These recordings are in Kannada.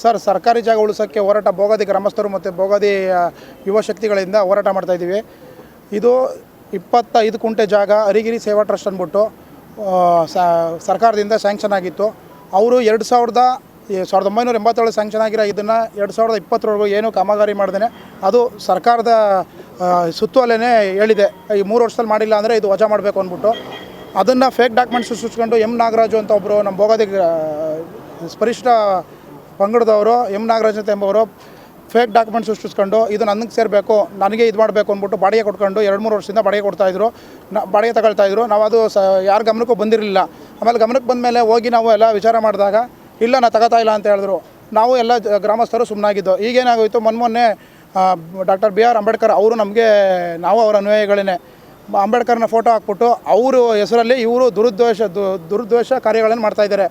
ಸರ್, ಸರ್ಕಾರಿ ಜಾಗ ಉಳಿಸೋಕ್ಕೆ ಹೋರಾಟ ಭೋಗದಿ ಗ್ರಾಮಸ್ಥರು ಮತ್ತು ಭೋಗದಿ ಯುವಶಕ್ತಿಗಳಿಂದ ಯುವ ಶಕ್ತಿಗಳಿಂದ ಹೋರಾಟ ಮಾಡ್ತಾಯಿದ್ದೀವಿ ಇದು ಇಪ್ಪತ್ತೈದು ಕುಂಟೆ ಜಾಗ ಅರಿಗಿರಿ ಸೇವಾ ಟ್ರಸ್ಟ್ ಅಂದ್ಬಿಟ್ಟು ಸರ್ಕಾರದಿಂದ ಸ್ಯಾಂಕ್ಷನ್ ಆಗಿತ್ತು. ಅವರು ಎರಡು ಸಾವಿರದ ಸಾವಿರದ ಒಂಬೈನೂರ ಎಂಬತ್ತೇಳು ಸ್ಯಾಂಕ್ಷನ್ ಆಗಿರೋ ಇದನ್ನು ಎರಡು ಸಾವಿರದ ಇಪ್ಪತ್ತರವರೆಗೂ ಏನು ಕಾಮಗಾರಿ ಮಾಡಿದೆ ಅದು ಸರ್ಕಾರದ ಸುತ್ತೋಲೆನೇ ಹೇಳಿದೆ. ಈ ಮೂರು ವರ್ಷದಲ್ಲಿ ಮಾಡಿಲ್ಲ ಅಂದರೆ ಇದು ವಜಾ ಮಾಡಬೇಕು ಅಂದ್ಬಿಟ್ಟು. ಅದನ್ನು ಫೇಕ್ ಡಾಕ್ಯುಮೆಂಟ್ಸ್ ಸೃಷ್ಟಿಸ್ಕೊಂಡು ಎಂ ನಾಗರಾಜು ಅಂತ ಒಬ್ಬರು ನಮ್ಮ ಭೋಗಾದಿ ಸ್ಪರಿಷ್ಠ ಪರಿಷ್ಠ ಪಂಗಡದವರು, ಎಂ ನಾಗರಾಜ್ ಎಂಬವರು ಫೇಕ್ ಡಾಕ್ಯುಮೆಂಟ್ ಸೃಷ್ಟಿಸ್ಕೊಂಡು ಇದು ನನಗೆ ಸೇರಬೇಕು, ನನಗೆ ಇದು ಮಾಡಬೇಕು ಅಂದ್ಬಿಟ್ಟು ಬಾಡಿಗೆ ಕೊಟ್ಕೊಂಡು ಎರಡು ಮೂರು ವರ್ಷದಿಂದ ಬಾಡಿಗೆ ಕೊಡ್ತಾಯಿದ್ರು ನ ಬಾಡಿಗೆ ತಗೊಳ್ತಾಯಿದ್ರು ನಾವು ಅದು ಸ ಯಾರ ಗಮನಕ್ಕೂ ಬಂದಿರಲಿಲ್ಲ. ಆಮೇಲೆ ಗಮನಕ್ಕೆ ಬಂದ ಮೇಲೆ ಹೋಗಿ ನಾವು ಎಲ್ಲ ವಿಚಾರ ಮಾಡಿದಾಗ, ಇಲ್ಲ ನಾನು ತಗೋತಾ ಇಲ್ಲ ಅಂತ ಹೇಳಿದ್ರು. ನಾವು ಎಲ್ಲ ಗ್ರಾಮಸ್ಥರು ಸುಮ್ಮನಾಗಿದ್ದು ಈಗೇನಾಗೋಯ್ತು, ಮೊನ್ನೆ ಡಾಕ್ಟರ್ ಬಿ ಆರ್ ಅಂಬೇಡ್ಕರ್ ಅವರು ನಮಗೆ, ನಾವು ಅವರ ಅನ್ವಯಗಳೇ ಅಂಬೇಡ್ಕರ್ನ ಫೋಟೋ ಹಾಕ್ಬಿಟ್ಟು ಅವರು ಹೆಸರಲ್ಲಿ ಇವರು ದುರುದ್ದೇಶ ದುರುದ್ದೇಶ ಕಾರ್ಯಗಳನ್ನು ಮಾಡ್ತಾಯಿದ್ದಾರೆ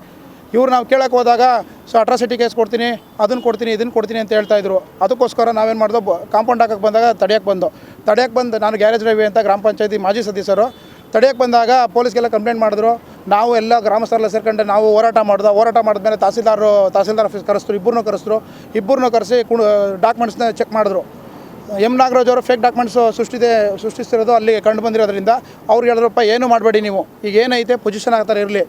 ಇವ್ರು ನಾವು ಕೇಳಕ್ಕೆ ಹೋದಾಗ ಸೊ ಅಟ್ರಾಸಿಟಿ ಕೇಸ್ ಕೊಡ್ತೀನಿ ಅದನ್ನು ಕೊಡ್ತೀನಿ ಇದನ್ನು ಕೊಡ್ತೀನಿ ಅಂತ ಹೇಳ್ತಾ ಇದ್ರು. ಅದಕ್ಕೋಸ್ಕರ ನಾವೇನು ಮಾಡ್ದೋ ಕಾಂಪೌಂಡ್ ಹಾಕಕ್ಕೆ ಬಂದಾಗ ತಡೆಯಕ್ಕೆ ಬಂದು. ತಡೆಯಕ್ಕೆ ಬಂದು ನಾನು ಗ್ಯಾರೇಜ್ ರವಿ ಅಂತ ಗ್ರಾಮ ಪಂಚಾಯತಿ ಮಾಜಿ ಸದಸ್ಯರು. ತಡೆಯಕ್ಕೆ ಬಂದಾಗ ಪೊಲೀಸ್ಗೆಲ್ಲ ಕಂಪ್ಲೇಂಟ್ ಮಾಡಿದ್ರು. ನಾವು ಎಲ್ಲ ಗ್ರಾಮಸ್ಥರೆಲ್ಲ ಸೇರ್ಕೊಂಡು ನಾವು ಹೋರಾಟ ಮಾಡಿದ, ಹೋರಾಟ ಮಾಡಿದ್ಮೇಲೆ ತಹಸೀಲ್ದಾರು, ತಹಸೀಲ್ದಾರ್ ಆಫೀಸ್ ಕರೆಸಿದ್ರು ಇಬ್ಬರನ್ನೂ ಕರೆಸಿದ್ರು ಇಬ್ಬರನ್ನೂ ಕರೆಸಿ ಕು ಡಾಕ್ಯುಮೆಂಟ್ಸ್ನ ಚೆಕ್ ಮಾಡಿದ್ರು. ಎಂ ನಾಗರಾಜ್ ಅವರು ಫೇಕ್ ಡಾಕ್ಯುಮೆಂಟ್ಸು ಸೃಷ್ಟಿದೆ, ಸೃಷ್ಟಿಸ್ತಿರೋದು ಅಲ್ಲಿ ಕಂಡು ಬಂದಿರೋದ್ರಿಂದ ಅವ್ರು ಹೇಳಿದ್ರಪ್ಪ ಏನು ಮಾಡಬೇಡಿ ನೀವು. ಈಗ ಏನೈತೆ ಪೊಸಿಷನ್ ಆಗ್ತಾರೆ, ಇರಲಿ.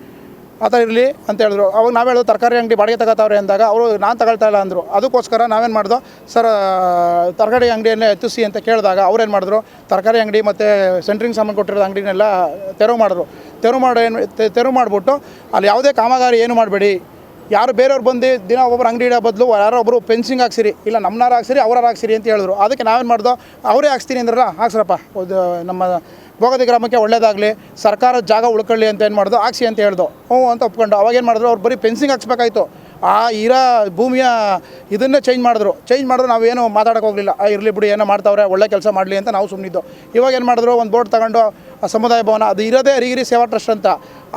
ಆ ಥರ ಇರಲಿ ಅಂತ ಹೇಳಿದ್ರು. ಅವಾಗ ನಾವು ಹೇಳೋದು ತರಕಾರಿ ಅಂಗಡಿ ಬಾಡಿಗೆ ತಗೋತಾವ್ರೆ ಅಂದಾಗ ಅವರು ನಾನು ತಗೊಳ್ತಾ ಇಲ್ಲ ಅಂದರು. ಅದಕ್ಕೋಸ್ಕರ ನಾವೇನು ಮಾಡ್ದೋ, ಸರ್ ತರಕಾರಿ ಅಂಗಡಿಯನ್ನೇ ಎತ್ತಿಸಿ ಅಂತ ಕೇಳಿದಾಗ ಅವ್ರೇನು ಮಾಡಿದ್ರು, ತರಕಾರಿ ಅಂಗಡಿ ಮತ್ತು ಸೆಂಟ್ರಿಂಗ್ ಸಾಮಾನು ಕೊಟ್ಟಿರೋ ಅಂಗಡಿನೆಲ್ಲ ತೆರವು ಮಾಡಿದ್ರು. ತೆರವು ಮಾಡಿ, ಏನು ತೆರವು ಮಾಡಿಬಿಟ್ಟು ಅಲ್ಲಿ ಯಾವುದೇ ಕಾಮಗಾರಿ ಏನು ಮಾಡಬೇಡಿ. ಯಾರು ಬೇರೆಯವ್ರು ಬಂದು ದಿನ ಒಬ್ಬರು ಅಂಗಡಿ ಇಡೋ ಬದಲು ಯಾರೋ ಒಬ್ಬರು ಫೆನ್ಸಿಂಗ್ ಹಾಕ್ಸಿರಿ, ಇಲ್ಲ ನಮ್ಮನಾರು ಹಾಕ್ಸಿರಿ, ಅವ್ರಾರು ಹಾಕ್ಸಿರಿ ಅಂತ ಹೇಳಿದ್ರು. ಅದಕ್ಕೆ ನಾವೇನು ಮಾಡ್ದೋ, ಅವರೇ ಹಾಕ್ಸ್ತೀನಿ ಅಂದ್ರಲ್ಲ, ಹಾಕ್ಸ್ರಪ್ಪ ನಮ್ಮ ಭೋಗದಿ ಗ್ರಾಮಕ್ಕೆ ಒಳ್ಳೇದಾಗಲಿ ಸರ್ಕಾರದ ಜಾಗ ಉಳ್ಕೊಳ್ಳಿ ಅಂತ ಏನು ಮಾಡೋದು? ಹಾಕ್ಸಿ ಅಂತ ಹೇಳ್ದು. ಹ್ಞೂ ಅಂತ ಒಪ್ಕೊಂಡು. ಅವಾಗೇನು ಮಾಡಿದ್ರು? ಅವ್ರು ಬರೀ ಫೆನ್ಸಿಂಗ್ ಹಾಕ್ಸ್ಬೇಕಾಯ್ತು. ಆ ಇರೋ ಭೂಮಿಯ ಇದನ್ನೇ ಚೇಂಜ್ ಮಾಡಿದ್ರು. ಚೇಂಜ್ ಮಾಡಿದ್ರು ನಾವೇನು ಮಾತಾಡೋಕೆ ಹೋಗಲಿಲ್ಲ. ಇರಲಿ ಬಿಡಿ, ಏನೋ ಮಾಡ್ತಾವ್ರೆ, ಒಳ್ಳೆ ಕೆಲಸ ಮಾಡಲಿ ಅಂತ ನಾವು ಸುಮ್ಮನಿದ್ದು ಇವಾಗ ಏನು ಮಾಡಿದ್ರು? ಒಂದು ಬೋರ್ಡ್ ತಗೊಂಡು ಸಮುದಾಯ ಭವನ, ಅದು ಇರೋದೇ ಹರಿಗಿರಿ ಸೇವಾ ಟ್ರಸ್ಟ್ ಅಂತ.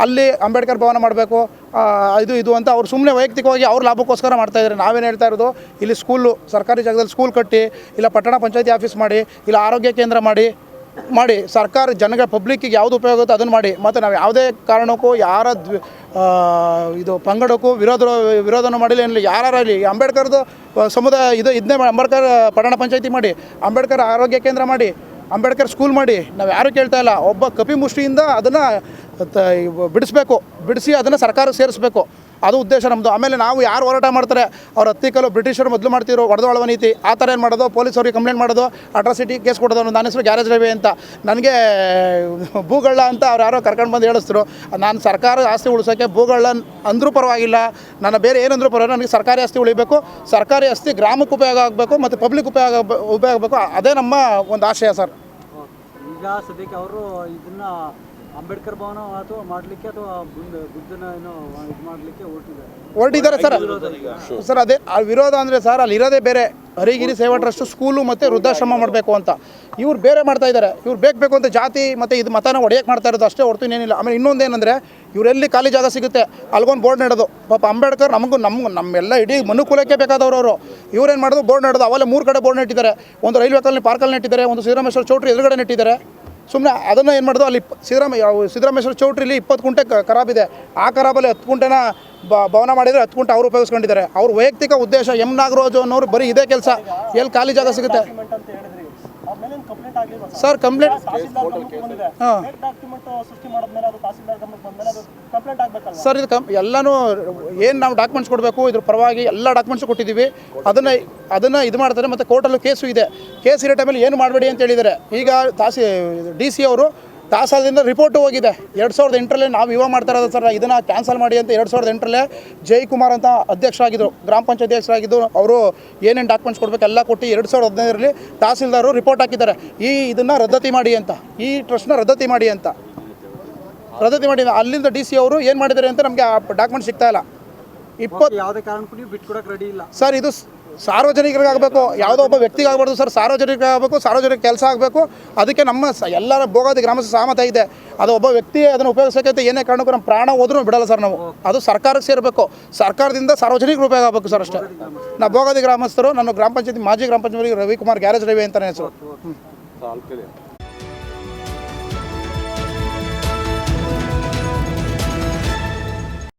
ಅಲ್ಲಿ ಅಂಬೇಡ್ಕರ್ ಭವನ ಮಾಡಬೇಕು. ಇದು ಇದು ಅಂತ ಅವ್ರು ಸುಮ್ಮನೆ ವೈಯಕ್ತಿಕವಾಗಿ ಅವ್ರ ಲಾಭಕ್ಕೋಸ್ಕರ ಮಾಡ್ತಾಯಿದ್ದಾರೆ ನಾವೇನು ಹೇಳ್ತಾ ಇರೋದು? ಇಲ್ಲಿ ಸ್ಕೂಲು, ಸರ್ಕಾರಿ ಜಾಗದಲ್ಲಿ ಸ್ಕೂಲ್ ಕಟ್ಟಿ, ಇಲ್ಲ ಪಟ್ಟಣ ಪಂಚಾಯತಿ ಆಫೀಸ್ ಮಾಡಿ, ಇಲ್ಲ ಆರೋಗ್ಯ ಕೇಂದ್ರ ಮಾಡಿ ಮಾಡಿ, ಸರ್ಕಾರ ಜನಗಳ ಪಬ್ಲಿಕ್ಕಿಗೆ ಯಾವುದು ಉಪಯೋಗ ಆಗುತ್ತೋ ಅದನ್ನು ಮಾಡಿ. ಮತ್ತು ನಾವು ಯಾವುದೇ ಕಾರಣಕ್ಕೂ ಯಾರ ಇದು ಪಂಗಡಕ್ಕೂ ವಿರೋಧ, ವಿರೋಧನ ಮಾಡಿಲ್ಲ ಏನಿಲ್ಲ. ಯಾರಾಗಲಿ ಅಂಬೇಡ್ಕರ್ದು ಸಮುದಾಯ ಇದು ಇದನ್ನೇ ಅಂಬೇಡ್ಕರ್ ಪಟ್ಟಣ ಪಂಚಾಯತಿ ಮಾಡಿ, ಅಂಬೇಡ್ಕರ್ ಆರೋಗ್ಯ ಕೇಂದ್ರ ಮಾಡಿ, ಅಂಬೇಡ್ಕರ್ ಸ್ಕೂಲ್ ಮಾಡಿ. ನಾವು ಯಾರೂ ಕೇಳ್ತಾ ಇಲ್ಲ. ಒಬ್ಬ ಕಪಿ ಮುಷ್ಟಿಯಿಂದ ಅದನ್ನು ಬಿಡಿಸ್ಬೇಕು. ಬಿಡಿಸಿ ಅದನ್ನು ಸರ್ಕಾರಕ್ಕೆ ಸೇರಿಸ್ಬೇಕು. ಅದು ಉದ್ದೇಶ ನಮ್ಮದು ಆಮೇಲೆ ನಾವು ಯಾರು ಹೋರಾಟ ಮಾಡ್ತಾರೆ? ಅವ್ರ ಹತ್ತಿಕಲು ಬ್ರಿಟಿಷರು ಮೊದಲು ಮಾಡ್ತಿರೋ ಒಡೆದೊಳವ ನೀತಿ, ಆ ಥರ ಏನು ಮಾಡೋದು? ಪೊಲೀಸವ್ರಿಗೆ ಕಂಪ್ಲೇಂಟ್ ಮಾಡೋದು? ಅಟ್ರಾಸಿಟಿ ಕೇಸ್ ಕೊಡೋದು ನನ್ನ ಹೆಸರು ಗ್ಯಾರೇಜ್ ರವಿ ಅಂತ. ನನಗೆ ಭೂಗಳ್ಳ ಅಂತ ಅವ್ರು ಯಾರೋ ಕರ್ಕೊಂಡು ಬಂದು ಹೇಳಿಸ್ತರು ನಾನು ಸರ್ಕಾರ ಆಸ್ತಿ ಉಳಿಸೋಕ್ಕೆ ಭೂಗಳ್ಳ ಅಂದರೂ ಪರವಾಗಿಲ್ಲ. ನನ್ನ ಬೇರೆ ಏನಂದ್ರೂ ಪರವಾಗಿಲ್ಲ. ನನಗೆ ಸರ್ಕಾರಿ ಆಸ್ತಿ ಉಳಿಬೇಕು. ಸರ್ಕಾರಿ ಆಸ್ತಿ ಗ್ರಾಮಕ್ಕೆ ಉಪಯೋಗ ಆಗಬೇಕು ಮತ್ತು ಪಬ್ಲಿಕ್ ಉಪಯೋಗ ಉಪಯೋಗ ಆಗಬೇಕು. ಅದೇ ನಮ್ಮ ಒಂದು ಆಶಯ ಸರ್. ಈಗ ಸದ್ಯಕ್ಕೆ ಅವರು ಇದನ್ನ ಅಂಬೇಡ್ಕರ್ ಭವನ ಅಥವಾ ಮಾಡಲಿಕ್ಕೆ ಅಥವಾ ಬುದ್ಧ ಬುದ್ಧನ ಏನೋ ಇದು ಮಾಡಲಿಕ್ಕೆ ಹೊರಟಿದ್ದಾರೆ. ಹೊರಟಿದ್ದಾರೆ ಸರ್. ಸರ್, ಅದೇ, ಆ ವಿರೋಧ ಅಂದರೆ ಸರ್, ಅಲ್ಲಿ ಇರೋದೇ ಬೇರೆ. ಹರಿಗಿರಿ ಸೇವಾ ಟ್ರಸ್ಟ್ ಸ್ಕೂಲು ಮತ್ತು ವೃದ್ಧಾಶ್ರಮ ಮಾಡಬೇಕು ಅಂತ. ಇವ್ರು ಬೇರೆ ಮಾಡ್ತಾ ಇದ್ದಾರೆ. ಇವ್ರು ಬೇಕು ಅಂತ ಜಾತಿ ಮತ್ತು ಇದು ಮತನ ಒಡೆಯಕ್ಕೆ ಮಾಡ್ತಾ ಇರೋದು ಅಷ್ಟೇ ಹೊರತು ಏನಿಲ್ಲ ಆಮೇಲೆ ಇನ್ನೊಂದು ಏನಂದರೆ ಇವರೆಲ್ಲಿ ಖಾಲಿ ಜಾಗ ಸಿಗುತ್ತೆ, ಅಲ್ಗೊಂದು ಬೋರ್ಡ್ ನೆಡೋದು. ಪಾಪ ಅಂಬೇಡ್ಕರ್ ನಮಗೂ ನಮ್ಮ ನಮ್ಮೆಲ್ಲ ಇಡೀ ಮನುಕುಲಕ್ಕೆ ಬೇಕಾದವರು ಅವರು. ಇವ್ರೇನು ಮಾಡೋದು? ಬೋರ್ಡ್ ನೆಡೋದು. ಅವಲ್ಲೇ ಮೂರು ಕಡೆ ಬೋರ್ಡ್ ನೆಟ್ಟಿದ್ದಾರೆ. ಒಂದು ರೈಲ್ವೆ ಕಾಲನಿ ಪಾರ್ಕಲ್ಲಿ ನೆಟ್ಟಿದ್ದಾರೆ. ಒಂದು ಸಿದ್ದರಾಮೇಶ್ವರ ಚೌಟ್ರಿ ಎದುರುಗಡೆ ನೆಟ್ಟಿದ್ದಾರೆ. ಸುಮ್ಮನೆ ಅದನ್ನು ಏನು ಮಾಡೋದು, ಅಲ್ಲಿ ಸಿದ್ದರಾಮಯ್ಯ ಸಿದ್ದರಾಮೇಶ್ವರ ಚೌಟ್ರಿಲಿ ಇಪ್ಪತ್ತು ಕುಂಟೆ ಖರಾಬಿದೆ ಆ ಖರಾಬಲ್ಲಿ ಹತ್ತು ಕುಂಟೆನ ಭವನ ಮಾಡಿದರೆ ಹತ್ತು ಕುಂಟೆ ಅವರು ಉಪಯೋಗಿಸ್ಕೊಂಡಿದ್ದಾರೆ. ಅವ್ರ ವೈಯಕ್ತಿಕ ಉದ್ದೇಶ ಎಂ ನಾಗರಾಜು ಅನ್ನೋರು ಬರೀ ಇದೇ ಕೆಲಸ. ಎಲ್ಲಿ ಖಾಲಿ ಜಾಗ ಸಿಗುತ್ತೆ? ಅದು ಕಂಪ್ಲೇಂಟ್ ಹಾಂ. ಸರ್, ಇದು ಕಂ ಎಲ್ಲನೂ ಏನು ನಾವು ಡಾಕ್ಯುಮೆಂಟ್ಸ್ ಕೊಡಬೇಕು, ಇದ್ರ ಪರವಾಗಿ ಎಲ್ಲ ಡಾಕ್ಯುಮೆಂಟ್ಸ್ ಕೊಟ್ಟಿದ್ದೀವಿ. ಅದನ್ನು ಅದನ್ನು ಇದು ಮಾಡ್ತಾರೆ, ಮತ್ತು ಕೋರ್ಟಲ್ಲೂ ಕೇಸು ಇದೆ. ಕೇಸ್ ಇರೋ ಟೈಮಲ್ಲಿ ಏನು ಮಾಡಬೇಡಿ ಅಂತ ಹೇಳಿದ್ದಾರೆ. ಈಗ ತಾಸಿ ಡಿ ಸಿ ಅವರು ತಾಸಾದಿಂದ ರಿಪೋರ್ಟ್ ಹೋಗಿದೆ. ಎರಡು ಸಾವಿರದ ಎಂಟರಲ್ಲೇ ನಾವು ಇವಾಗ ಮಾಡ್ತಾ ಇರೋದು ಸರ್ ಇದನ್ನು ಕ್ಯಾನ್ಸಲ್ ಮಾಡಿ ಅಂತ ಎರಡು ಸಾವಿರದ ಎಂಟರಲ್ಲೇ ಜಯಕುಮಾರ್ ಅಂತ ಅಧ್ಯಕ್ಷರಾಗಿದ್ದರು ಗ್ರಾಮ ಪಂಚಾಯತ್ ಅಧ್ಯಕ್ಷರಾಗಿದ್ದು ಅವರು ಏನೇನು ಡಾಕ್ಯುಮೆಂಟ್ಸ್ ಕೊಡಬೇಕು ಎಲ್ಲ ಕೊಟ್ಟು ಎರಡು ಸಾವಿರದ ಹದಿನೈದರಲ್ಲಿ ತಹಸೀಲ್ದಾರರು ರಿಪೋರ್ಟ್ ಹಾಕಿದ್ದಾರೆ. ಈ ಇದನ್ನು ರದ್ದತಿ ಮಾಡಿ ಅಂತ ಈ ಟ್ರಸ್ಟ್ನ ರದ್ದತಿ ಮಾಡಿ ಅಂತ. ರದ್ದತಿ ಮಾಡಿ ಅಲ್ಲಿಂದ ಡಿ ಸಿ ಅವರು ಏನು ಮಾಡಿದ್ದಾರೆ ಅಂತ ನಮಗೆ ಆ ಡಾಕ್ಯುಮೆಂಟ್ ಸಿಗ್ತಾ ಇಲ್ಲ. ಇಪ್ಪತ್ತು ಯಾವುದೇ ಕಾರಣಕ್ಕೂ ನೀವು ಬಿಟ್ಕೊಡಕ್ಕೆ ರೆಡಿ ಇಲ್ಲ. ಸರ್ ಇದು ಸಾರ್ವಜನಿಕರಿಗಾಗಬೇಕು, ಯಾವುದೋ ಒಬ್ಬ ವ್ಯಕ್ತಿಗೆ ಆಗಬಾರ್ದು ಸರ್, ಸಾರ್ವಜನಿಕರಾಗಬೇಕು, ಸಾರ್ವಜನಿಕ ಕೆಲಸ ಆಗಬೇಕು. ಅದಕ್ಕೆ ನಮ್ಮ ಸ, ಎಲ್ಲರ ಭೋಗಾದಿ ಗ್ರಾಮಸ್ಥರ ಸಹಮತ ಇದೆ. ಅದು ಒಬ್ಬ ವ್ಯಕ್ತಿ ಅದನ್ನು ಉಪಯೋಗಿಸೋಕೆ ಅಂತ ಏನೇ ಕಾರಣಕ್ಕೂ ನಮ್ಮ ಪ್ರಾಣ ಹೋದ್ರೂ ಬಿಡಲ್ಲ ಸರ್ ನಾವು. ಅದು ಸರ್ಕಾರಕ್ಕೆ ಸೇರಬೇಕು. ಸರ್ಕಾರದಿಂದ ಸಾರ್ವಜನಿಕರು ಉಪಯೋಗ ಆಗಬೇಕು ಸರ್ ಅಷ್ಟೇ. ನಾ ಭೋಗಾದಿ ಗ್ರಾಮಸ್ಥರು, ನಾನು ಗ್ರಾಮ ಪಂಚಾಯತಿ ಮಾಜಿ ಗ್ರಾಮ ಪಂಚಾಯತಿ ರವಿಕುಮಾರ್ ಗ್ಯಾರೇಜ್ ರವಿ ಅಂತಲೇ ಹೆಸರು.